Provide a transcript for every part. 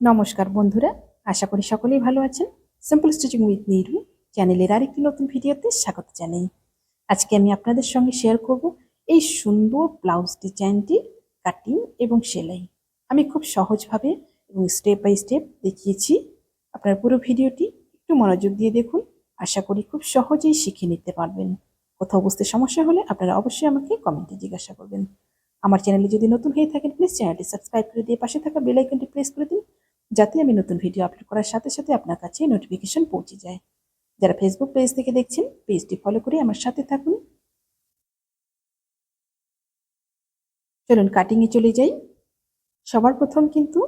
নমস্কার বন্ধুরা, আশা করি সকলেই ভালো আছেন। সিম্পল স্টিচিং উইথ নিরু চ্যানেলের আরেকটি নতুন ভিডিওতে স্বাগত জানাই। আজকে আমি আপনাদের সঙ্গে শেয়ার করব এই সুন্দর ব্লাউজ ডিজাইনটি কাটিং এবং সেলাই। আমি খুব সহজভাবে এবং স্টেপ বাই স্টেপ দেখিয়েছি। আপনার পুরো ভিডিওটি একটু মনোযোগ দিয়ে দেখুন। আশা করি খুব সহজেই শিখে নিতে পারবেন। কোথাও বুঝতে সমস্যা হলে আপনারা অবশ্যই আমাকে কমেন্টে জিজ্ঞাসা করবেন। আমার চ্যানেলে যদি নতুন হয়ে থাকেন প্লিজ চ্যানেলটি সাবস্ক্রাইব করে দিয়ে পাশে থাকা বেল আইকনটি প্রেস করে দিন। যাতে আমি নতুন ভিডিও আপলোড করার সাথে সাথে আপনার কাছে নোটিফিকেশন পৌঁছে যায়। যারা ফেসবুক পেজ থেকে দেখছেন পেজটি ফলো করে আমার সাথে থাকুন। চলুন কাটিংয়ে চলে যাই। সবার প্রথম কিন্তু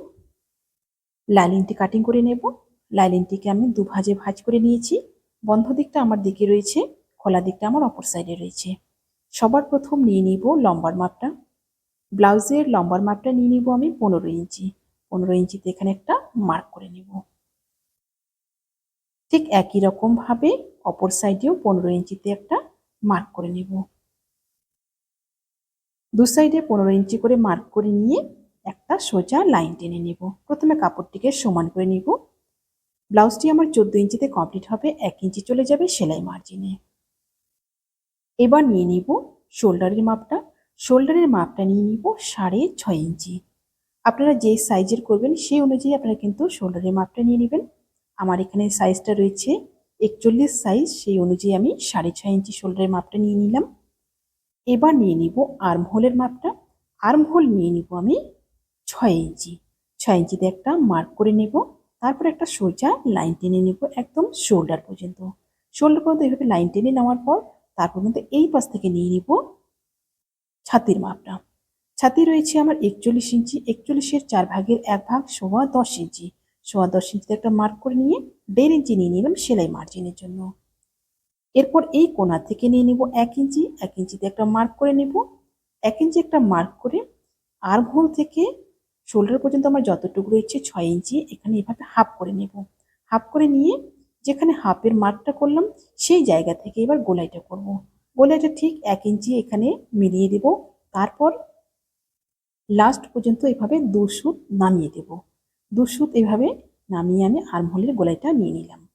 লাইলিনটি কাটিং করে নেব। লাইলিনটিকে আমি দু ভাজে ভাজ করে নিয়েছি। বন্ধ দিকটা আমার দিকে রয়েছে, খোলা দিকটা আমার অপর সাইডে রয়েছে। সবার প্রথম নিয়ে নিব লম্বার মাপটা। ব্লাউজের লম্বার মাপটা নিয়ে নিব আমি পনেরো ইঞ্চি। পনেরো ইঞ্চিতে এখানে একটা মার্ক করে নেব। ঠিক একই রকম ভাবে অপর সাইডেও পনেরো ইঞ্চিতে একটা মার্ক করে নেব। দু সাইডে পনেরো ইঞ্চি করে মার্ক করে নিয়ে একটা সোজা লাইন টেনে নেব। প্রথমে কাপড়টিকে সমান করে নিব। ব্লাউজটি আমার চোদ্দ ইঞ্চিতে কমপ্লিট হবে, এক ইঞ্চি চলে যাবে সেলাই মার্জিনে এবার নিয়ে নিব শোল্ডারের মাপটা। শোল্ডারের মাপটা নিয়ে নিব সাড়ে ছয় ইঞ্চি। আপনারা যে সাইজের করবেন, সেই অনুযায়ী আপনারা কিন্তু শোল্ডারের মাপটা নিয়ে নেবেন। আমার এখানে সাইজটা রয়েছে একচল্লিশ সাইজ সেই অনুযায়ী আমি সাড়ে ছয় ইঞ্চি শোল্ডারের মাপটা নিয়ে নিলাম। এবার নিয়ে নিব আর্ম হোলের মাপটা। আর্ম হোল নিয়ে নিব আমি ছয় ইঞ্চি। ছয় ইঞ্চিতে একটা মার্ক করে নেব। তারপর একটা সোজা লাইন টেনে নেব একদম শোল্ডার পর্যন্ত। শোল্ডার পর্যন্ত এভাবে লাইন টেনে নেওয়ার পর, তারপর কিন্তু এই পাশ থেকে নিয়ে নিব ছাতির মাপটা। ছাতি রয়েছে আমার একচল্লিশ ইঞ্চি, একচল্লিশের চার ভাগের এক ভাগ সোয়া দশ ইঞ্চি। সোয়া দশ ইঞ্চিতে একটা মার্ক করে নিয়ে দেড় ইঞ্চি নিয়ে নিলাম সেলাই মার্জিনের জন্য। এরপর এই কোনা থেকে নিয়ে নিব এক ইঞ্চি, এক ইঞ্চিতে একটা মার্ক করে নেব। এক ইঞ্চি একটা মার্ক করে আর হোল থেকে শোল্ডার পর্যন্ত আমার যতটুকু রয়েছে ছয় ইঞ্চি, এখানে এভাবে হাফ করে নেব। হাফ করে নিয়ে যেখানে হাফের মার্কটা করলাম, সেই জায়গা থেকে এবার গোলাইটা করব। গোলাইটা ঠিক এক ইঞ্চি এখানে মিলিয়ে দেব। তারপর লাস্ট পর্যন্ত এভাবে দু সুত নামিয়ে দেব। দু সুত এভাবে নামিয়ে আমি আর্মহোলের গোলাইটা নিয়ে নিলাম।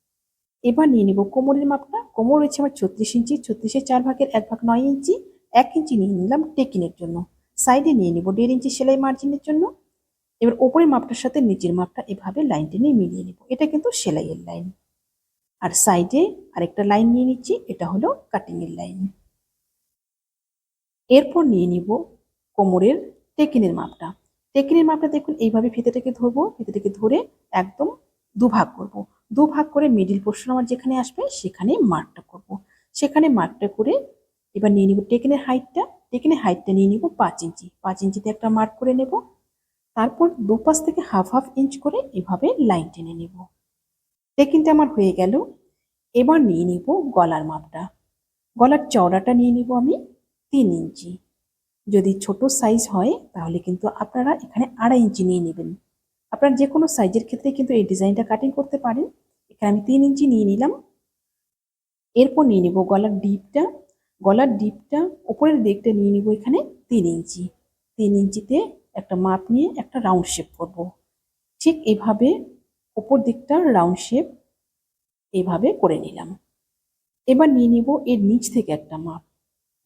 এবার নিয়ে নেব কোমরের মাপটা। কোমর রয়েছে আমার ছত্রিশ ইঞ্চি। ছত্রিশের চার ভাগের এক ভাগ নয় ইঞ্চি। এক ইঞ্চি নিয়ে নিলাম টেকিনের জন্য। সাইডে নিয়ে নেব দেড় ইঞ্চি সেলাই মার্জিনের জন্য। এবার ওপরের মাপটার সাথে নিচের মাপটা এভাবে লাইন টেনে মিলিয়ে নেব। এটা কিন্তু সেলাইয়ের লাইন। আর সাইডে আরেকটা লাইন নিয়ে নিচ্ছি। এটা হলো কাটিংয়ের লাইন। এরপর নিয়ে নিব কোমরের টেকিনের মাপটা। টেকিনের মাপটা দেখুন, এইভাবে ফিতেটাকে ধরবো, ফিতেটাকে ধরে একদম দুভাগ করব। দু ভাগ করে মিডিল পোর্শন আমার যেখানে আসবে সেখানে মার্কটা করব। সেখানে মার্কটা করে এবার নিয়ে নিব টেকিনের হাইটটা। টেকিনের হাইটটা নিয়ে নিব পাঁচ ইঞ্চি। পাঁচ ইঞ্চিতে একটা মার্ক করে নেব। তারপর দুপাশ থেকে হাফ হাফ ইঞ্চ করে এভাবে লাইন টেনে নেব। টেকিনটা আমার হয়ে গেল। এবার নিয়ে নিব গলার মাপটা। গলার চওড়াটা নিয়ে নিব আমি তিন ইঞ্চি। যদি ছোট সাইজ হয়, তাহলে কিন্তু আপনারা এখানে আড়াই ইঞ্চি নিয়ে নেবেন। আপনার যে কোনো সাইজের ক্ষেত্রে কিন্তু এই ডিজাইনটা কাটিং করতে পারেন। এখানে আমি তিন ইঞ্চি নিয়ে নিলাম। এরপর নিয়ে নেব গলার ডিপটা গলার ডিপটা উপরের দিকটা নিয়ে নিব এখানে তিন ইঞ্চি তিন ইঞ্চিতে একটা মাপ নিয়ে একটা রাউন্ড শেপ করব। ঠিক এভাবে ওপর দিকটা রাউন্ড শেপ এভাবে করে নিলাম। এবার নিয়ে নিব এর নিচ থেকে একটা মাপ।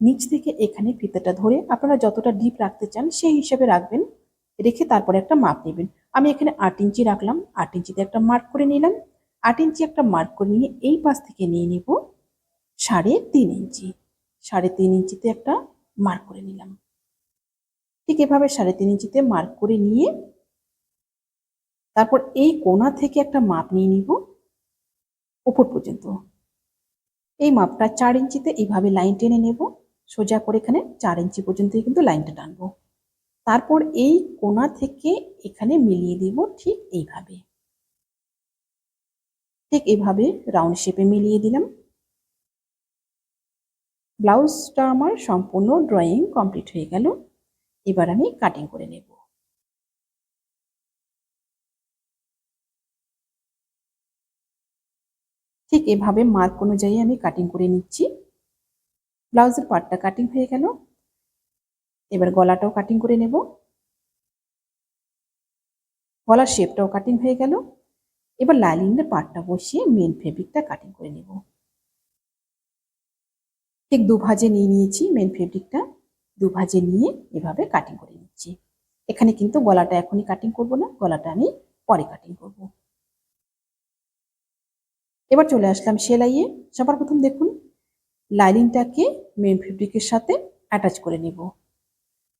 নিচ থেকে এখানে ফিতেটা ধরে আপনারা যতটা ডিপ রাখতে চান সেই হিসাবে রাখবেন। রেখে তারপরে একটা মাপ নেবেন। আমি এখানে আট ইঞ্চি রাখলাম। আট ইঞ্চিতে একটা মার্ক করে নিলাম। আট ইঞ্চি একটা মার্ক করে নিয়ে এই পাশ থেকে নিয়ে নিব সাড়ে তিন ইঞ্চি। সাড়ে তিন ইঞ্চিতে একটা মার্ক করে নিলাম। ঠিক এভাবে সাড়ে তিন ইঞ্চিতে মার্ক করে নিয়ে তারপর এই কোনা থেকে একটা মাপ নিয়ে নিব উপর পর্যন্ত। এই মাপটা চার ইঞ্চিতে এইভাবে লাইন টেনে নেব। সোজা করে এখানে চার ইঞ্চি পর্যন্তই কিন্তু লাইনটা টানবো। তারপর এই কোনা থেকে এখানে মিলিয়ে দিব ঠিক এইভাবে। ঠিক এইভাবে রাউন্ড শেপে মিলিয়ে দিলাম। ব্লাউজটা আমার সম্পূর্ণ ড্রয়িং কমপ্লিট হয়ে গেল। এবার আমি কাটিং করে নেব। ঠিক এভাবে মার্ক অনুযায়ী আমি কাটিং করে নিচ্ছি। ব্লাউজের পার্টটা কাটিং হয়ে গেল। এবার গলাটাও কাটিং করে নেব। গলার শেপটাও কাটিং হয়ে গেল। এবার লাইলিনের পাটটা বসিয়ে মেন ফেব্রিকটা কাটিং করে নেব। ঠিক দু ভাজে নিয়ে নিয়েছি মেন ফেব্রিকটা দু ভাজে নিয়ে এভাবে কাটিং করে নিচ্ছি। এখানে কিন্তু গলাটা এখনই কাটিং করব না, গলাটা আমি পরে কাটিং করব। এবার চলে আসলাম সেলাইয়ে। সবার প্রথম দেখুন লাইলিংটাকে মেন ফেব্রিকের সাথে অ্যাটাচ করে নেব।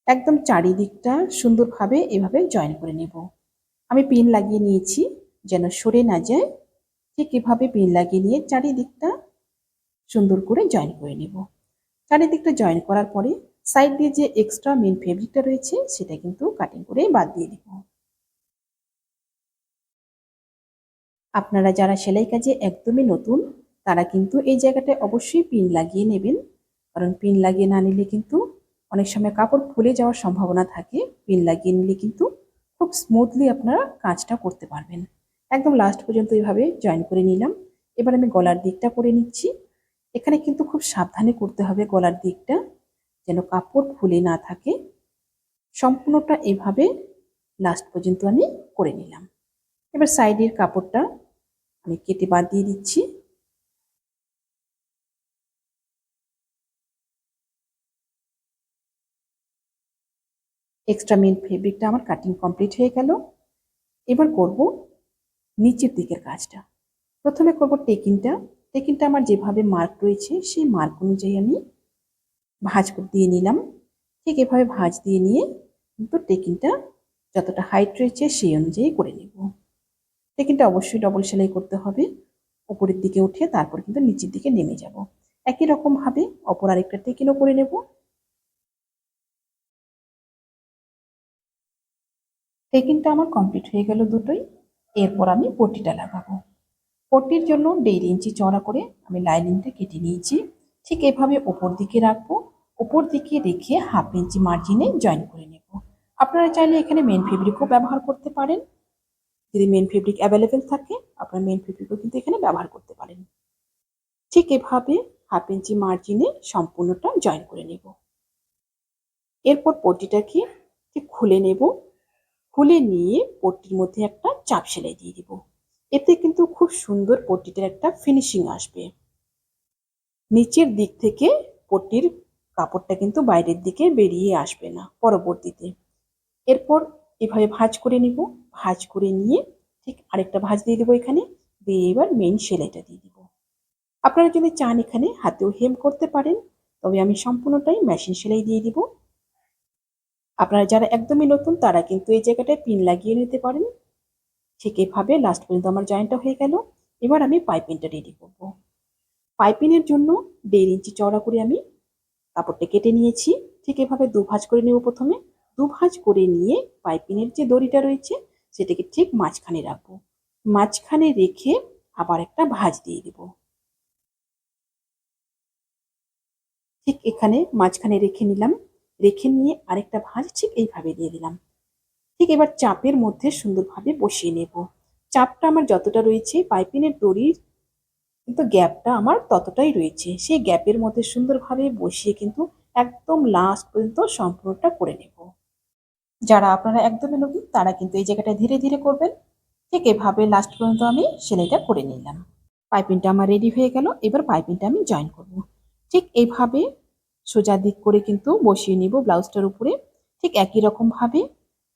একদম চারিদিকটা সুন্দরভাবে এভাবে জয়েন করে নেব। আমি পিন লাগিয়ে নিয়েছি যেন সরে না যায়। ঠিক এভাবে পিন লাগিয়ে নিয়ে চারিদিকটা সুন্দর করে জয়েন করে নেব। চারিদিকটা জয়েন করার পরে সাইড দিয়ে যে এক্সট্রা মেন ফেব্রিকটা রয়েছে সেটা কিন্তু কাটিং করে বাদ দিয়ে দিব। আপনারা যারা সেলাই কাজে একদমই নতুন, তারা কিন্তু এই জায়গাটায় অবশ্যই পিন লাগিয়ে নেবেন। কারণ পিন লাগিয়ে না নিলে কিন্তু অনেক সময় কাপড় ফুলে যাওয়ার সম্ভাবনা থাকে। পিন লাগিয়ে নিলে কিন্তু খুব স্মুথলি আপনারা কাজটা করতে পারবেন। একদম লাস্ট পর্যন্ত এইভাবে জয়েন করে নিলাম। এবার আমি গলার দিকটা করে নিচ্ছি। এখানে কিন্তু খুব সাবধানে করতে হবে গলার দিকটা, যেন কাপড় ফুলে না থাকে। সম্পূর্ণটা এভাবে লাস্ট পর্যন্ত আমি করে নিলাম। এবার সাইডের কাপড়টা আমি কেটে বাদ দিয়ে দিচ্ছি। এক্সট্রা মেন ফেব্রিকটা আমার কাটিং কমপ্লিট হয়ে গেল। এবার করব নিচের দিকের কাজটা। প্রথমে করব টেকিংটা টেকিংটা আমার যেভাবে মার্ক রয়েছে, সেই মার্ক অনুযায়ী আমি ভাঁজ দিয়ে নিলাম। ঠিক এভাবে ভাঁজ দিয়ে নিয়ে কিন্তু টেকিংটা যতটা হাইট রয়েছে সেই অনুযায়ী করে নেব। টেকিংটা অবশ্যই ডবল সেলাই করতে হবে। উপরের দিকে উঠে তারপর কিন্তু নিচের দিকে নেমে যাব। একই রকমভাবে অপর আরেকটা টেকিনও করে নেব। টেকিংটা আমার কমপ্লিট হয়ে গেল দুটোই। এরপর আমি পট্টিটা লাগাবো। পট্টির জন্য দেড় ইঞ্চি চড়া করে আমি লাইনিংটা কেটে নিয়েছি। ঠিক এভাবে ওপর দিকে রাখব। ওপর দিকে রেখে হাফ ইঞ্চি মার্জিনে জয়েন করে নেব। আপনারা চাইলে এখানে মেন ফেব্রিকও ব্যবহার করতে পারেন। যদি মেন ফেব্রিক অ্যাভেলেবেল থাকে, আপনারা মেন ফেব্রিকও কিন্তু এখানে ব্যবহার করতে পারেন। ঠিক এভাবে হাফ ইঞ্চি মার্জিনে সম্পূর্ণটা জয়েন করে নেব। এরপর পট্টিটাকে ঠিক খুলে নেব। খুলে নিয়ে পট্টির মধ্যে একটা চাপ সেলাই দিয়ে দিব। এতে কিন্তু খুব সুন্দর পট্টিটার একটা ফিনিশিং আসবে। নিচের দিক থেকে পট্টির কাপড়টা কিন্তু বাইরের দিকে বেরিয়ে আসবে না পরবর্তীতে। এরপর এভাবে ভাঁজ করে নিব। ভাঁজ করে নিয়ে ঠিক আরেকটা ভাঁজ দিয়ে দেবো এখানে। দিয়ে এবার মেইন সেলাইটা দিয়ে দিব। আপনারা যদি চান এখানে হাতেও হেম করতে পারেন, তবে আমি সম্পূর্ণটাই মেশিন সেলাই দিয়ে দিব। আপনারা যারা একদমই নতুন, তারা কিন্তু এই জায়গাটায় পিন লাগিয়ে নিতে পারেন। ঠিক এভাবে লাস্ট পর্যন্ত আমার জয়েন্টটা হয়ে গেল। এবার আমি পাইপিংটা রেডি করব। পাইপিংয়ের জন্য দেড় ইঞ্চি চওড়া করে আমি কাপড়টা কেটে নিয়েছি। ঠিক এভাবে দু ভাঁজ করে নেব প্রথমে। দু ভাঁজ করে নিয়ে পাইপিংয়ের যে দড়িটা রয়েছে, সেটাকে ঠিক মাঝখানে রাখব। মাঝখানে রেখে আবার একটা ভাঁজ দিয়ে দেব। ঠিক এখানে মাঝখানে রেখে নিলাম। রেখে নিয়ে আরেকটা ভাঁজ ঠিক এইভাবে দিয়ে দিলাম। ঠিক এবার চাপের মধ্যে সুন্দরভাবে বসিয়ে নেব। চাপটা আমার যতটা রয়েছে, পাইপিনের দড়ির কিন্তু গ্যাপটা আমার ততটাই রয়েছে। সেই গ্যাপের মধ্যে সুন্দরভাবে বসিয়ে কিন্তু একদম লাস্ট পর্যন্ত সম্পূর্ণটা করে নেব। যারা আপনারা একদমই নতুন, তারা কিন্তু এই জায়গাটা ধীরে ধীরে করবেন। ঠিক এভাবে লাস্ট পর্যন্ত আমি সেলাইটা করে নিলাম। পাইপিংটা আমার রেডি হয়ে গেল, এবার পাইপিংটা আমি জয়েন করব। ঠিক এইভাবে সোজা দিক করে কিন্তু বসিয়ে নিব ব্লাউজটার উপরে। ঠিক একই রকমভাবে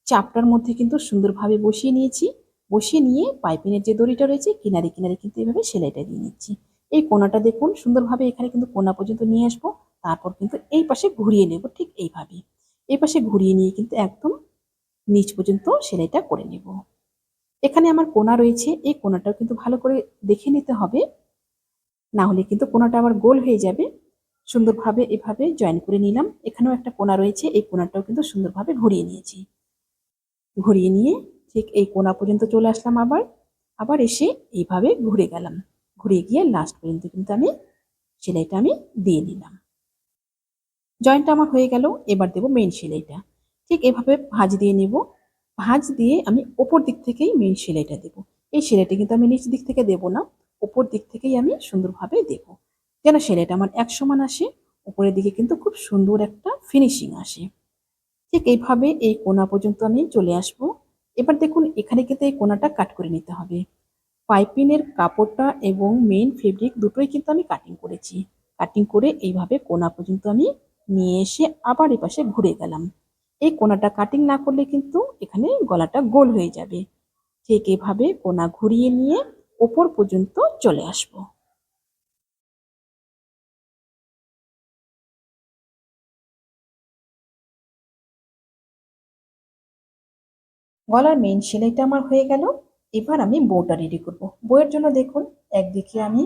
চাপটার মধ্যে কিন্তু সুন্দরভাবে বসিয়ে নিয়েছি। বসিয়ে নিয়ে পাইপিনের যে দড়িটা রয়েছে, কিনারে কিনারে কিন্তু এইভাবে সেলাইটা দিয়ে নিচ্ছি। এই কোনাটা দেখুন, সুন্দরভাবে এখানে কিন্তু কোনা পর্যন্ত নিয়ে আসব। তারপর কিন্তু এই পাশে ঘুরিয়ে নেব ঠিক এইভাবে। এই পাশে ঘুরিয়ে নিয়ে কিন্তু একদম নিচ পর্যন্ত সেলাইটা করে নেব। এখানে আমার কোনা রয়েছে, এই কোনাটাও কিন্তু ভালো করে দেখে নিতে হবে। না হলে কিন্তু কোনাটা আবার গোল হয়ে যাবে। সুন্দরভাবে এভাবে জয়েন করে নিলাম। এখানেও একটা কোনা রয়েছে, এই কোনাটাও কিন্তু সুন্দরভাবে ঘুরিয়ে নিয়েছি। ঘুরিয়ে নিয়ে ঠিক এই কোনা পর্যন্ত চলে আসলাম আবার। আবার এসে এইভাবে ঘুরে গেলাম। ঘুরে গিয়ে লাস্ট পর্যন্ত কিন্তু আমি সেলাইটা আমি দিয়ে নিলাম। জয়েন্টটা আমার হয়ে গেল, এবার দেব মেন সেলাইটা। ঠিক এভাবে ভাঁজ দিয়ে নেব। ভাঁজ দিয়ে আমি ওপর দিক থেকেই মেন সেলাইটা দেব। এই সেলাইটা কিন্তু আমি নিচ দিক থেকে দেব না, ওপর দিক থেকেই আমি সুন্দরভাবে দেব। যেন সেলাইটা আমার এক সমান আসে উপরের দিকে কিন্তু খুব সুন্দর একটা ফিনিশিং আসে। ঠিক এইভাবে এই কোনা পর্যন্ত আমি চলে আসব। এবার দেখুন, এখানে কিন্তু এই কোনাটা কাট করে নিতে হবে। পাইপিনের কাপড়টা এবং মেইন ফেব্রিক দুটোই কিন্তু আমি কাটিং করেছি। কাটিং করে এইভাবে কোনা পর্যন্ত আমি নিয়ে এসে আবার এপাশে ঘুরে গেলাম। এই কোনাটা কাটিং না করলে কিন্তু এখানে গলাটা গোল হয়ে যাবে। ঠিক এভাবে কোনা ঘুরিয়ে নিয়ে ওপর পর্যন্ত চলে আসব। গলার মেইন সেলাইটা আমার হয়ে গেল। এবার আমি বউটা রেডি করব। বইয়ের জন্য দেখুন, একদিকে আমি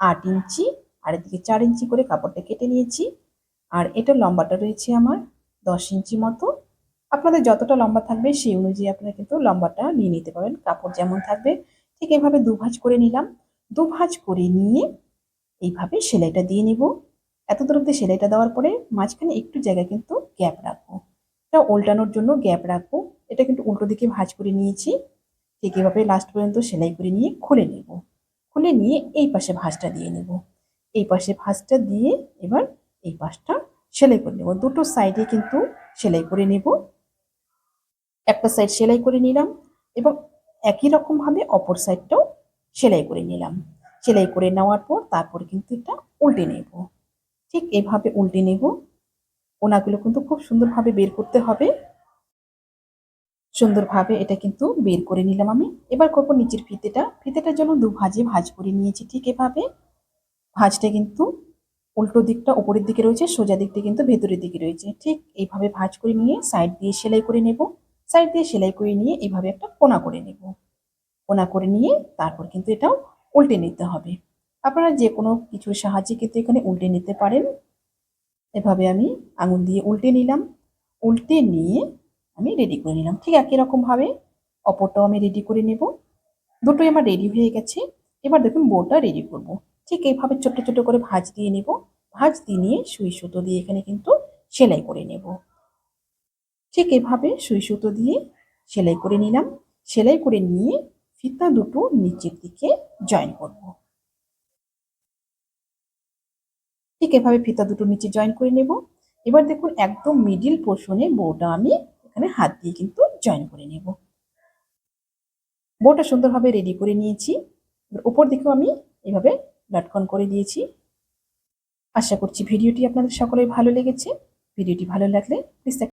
আট ইঞ্চি আর এদিকে চার ইঞ্চি করে কাপড়টা কেটে নিয়েছি। আর এটা লম্বাটা রয়েছে আমার দশ ইঞ্চি মতো। আপনাদের যতটা লম্বা থাকবে সেই অনুযায়ী আপনারা কিন্তু লম্বাটা নিয়ে নিতে পারেন কাপড় যেমন থাকবে, ঠিক এভাবে দুভাজ করে নিলাম। দুভাজ করে নিয়ে এইভাবে সেলাইটা দিয়ে নিব। এত দূর অব্দি সেলাইটা দেওয়ার পরে মাঝখানে একটু জায়গা কিন্তু গ্যাপ রাখব। এটা উল্টানোর জন্য গ্যাপ রাখব। এটা কিন্তু উল্টো দিকে ভাঁজ করে নিয়েছি। ঠিক এভাবে লাস্ট পর্যন্ত সেলাই করে নিয়ে খুলে নেব। খুলে নিয়ে এই পাশে ভাঁজটা দিয়ে নেব। এই পাশে ভাঁজটা দিয়ে এবার এই পাশটা সেলাই করে নেব। দুটো সাইডে কিন্তু সেলাই করে নেব। একটা সাইড সেলাই করে নিলাম এবং একই রকমভাবে অপর সাইডটাও সেলাই করে নিলাম। সেলাই করে নেওয়ার পর তারপর কিন্তু এটা উল্টে নেব। ঠিক এভাবে উল্টে নেব। ওনাগুলো কিন্তু খুব সুন্দরভাবে বের করতে হবে। সুন্দরভাবে এটা কিন্তু বের করে নিলাম আমি। এবার করব নিচের ফিতেটা। ফিতেটার জন্য দু ভাজে ভাজ করে নিয়েছি ঠিক এভাবে। ভাজটা কিন্তু উল্টো দিকটা উপরের দিকে রয়েছে, সোজা দিকটা কিন্তু ভেতরের দিকে রয়েছে। ঠিক এইভাবে ভাজ করে নিয়ে সাইড দিয়ে সেলাই করে নেব। সাইড দিয়ে সেলাই করে নিয়ে এইভাবে একটা কোনা করে নেব। কোনা করে নিয়ে তারপর কিন্তু এটাও উল্টে নিতে হবে। আপনারা যে কোনো কিছুর সাহায্যে কিন্তু এখানে উল্টে নিতে পারেন। এভাবে আমি আঙুল দিয়ে উল্টে নিলাম। উল্টে নিয়ে আমি রেডি করে নিলাম। ঠিক একই রকমভাবে অপরটাও আমি রেডি করে নেব। দুটোই আমার রেডি হয়ে গেছে। এবার দেখুন বোটা রেডি করব। ঠিক এইভাবে ছোট ছোট করে ভাঁজ দিয়ে নেব। ভাঁজ দিয়ে নিয়ে সুই সুতো দিয়ে এখানে কিন্তু সেলাই করে নেব। ঠিক এভাবে সুই সুতো দিয়ে সেলাই করে নিলাম। সেলাই করে নিয়ে ফিতা দুটো নিচের দিকে জয়েন করব। ঠিক এভাবে ফিতা দুটো নিচে জয়েন করে নেব। এবার দেখুন একদম মিডিল পোর্শনে বউটা আমি এখানে হাত দিয়ে কিন্তু জয়েন করে নেব। বউটা সুন্দরভাবে রেডি করে নিয়েছি। উপর দিকেও আমি এভাবে লটকন করে দিয়েছি। আশা করছি ভিডিওটি আপনাদের সকলেই ভালো লেগেছে। ভিডিওটি ভালো লাগলে প্লিজ